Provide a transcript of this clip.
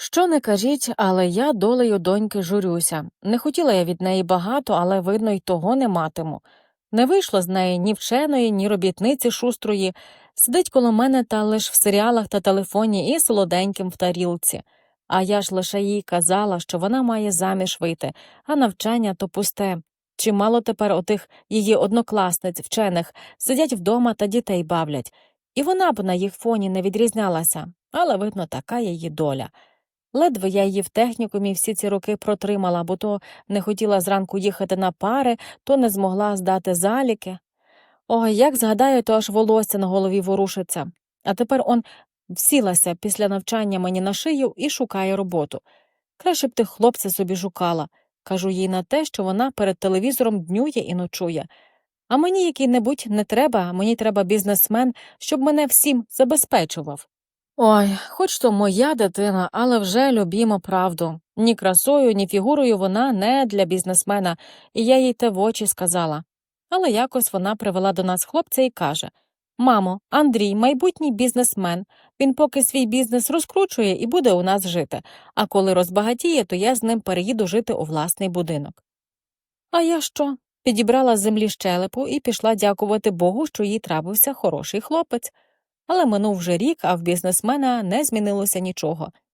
Що не кажіть, але я долею доньки журюся. Не хотіла я від неї багато, але, видно, й того не матиму. Не вийшло з неї ні вченої, ні робітниці шустрої, сидить коло мене та лиш в серіалах та телефоні і солоденьким в тарілці. А я ж лише їй казала, що вона має заміж вийти, а навчання то пусте. Чимало тепер отих її однокласниць, вчених, сидять вдома та дітей бавлять, і вона б на їх фоні не відрізнялася, але, видно, така її доля. Ледве я її в технікумі всі ці роки протримала, бо то не хотіла зранку їхати на пари, то не змогла здати заліки. Ой, як згадаю, то аж волосся на голові ворушиться. А тепер он всілася після навчання мені на шию і шукає роботу. Краще б ти хлопця собі шукала, кажу їй на те, що вона перед телевізором днює і ночує. А мені який-небудь не треба, мені треба бізнесмен, щоб мене всім забезпечував. Ой, хоч то моя дитина, але вже любімо правду. Ні красою, ні фігурою вона не для бізнесмена, і я їй те в очі сказала. Але якось вона привела до нас хлопця і каже Мамо, Андрій, майбутній бізнесмен. Він поки свій бізнес розкручує і буде у нас жити, а коли розбагатіє, то я з ним переїду жити у власний будинок. А я що? Підібрала з землі щелепу і пішла дякувати Богу, що їй трапився хороший хлопець. Але минув вже рік, а в бізнесмена не змінилося нічого.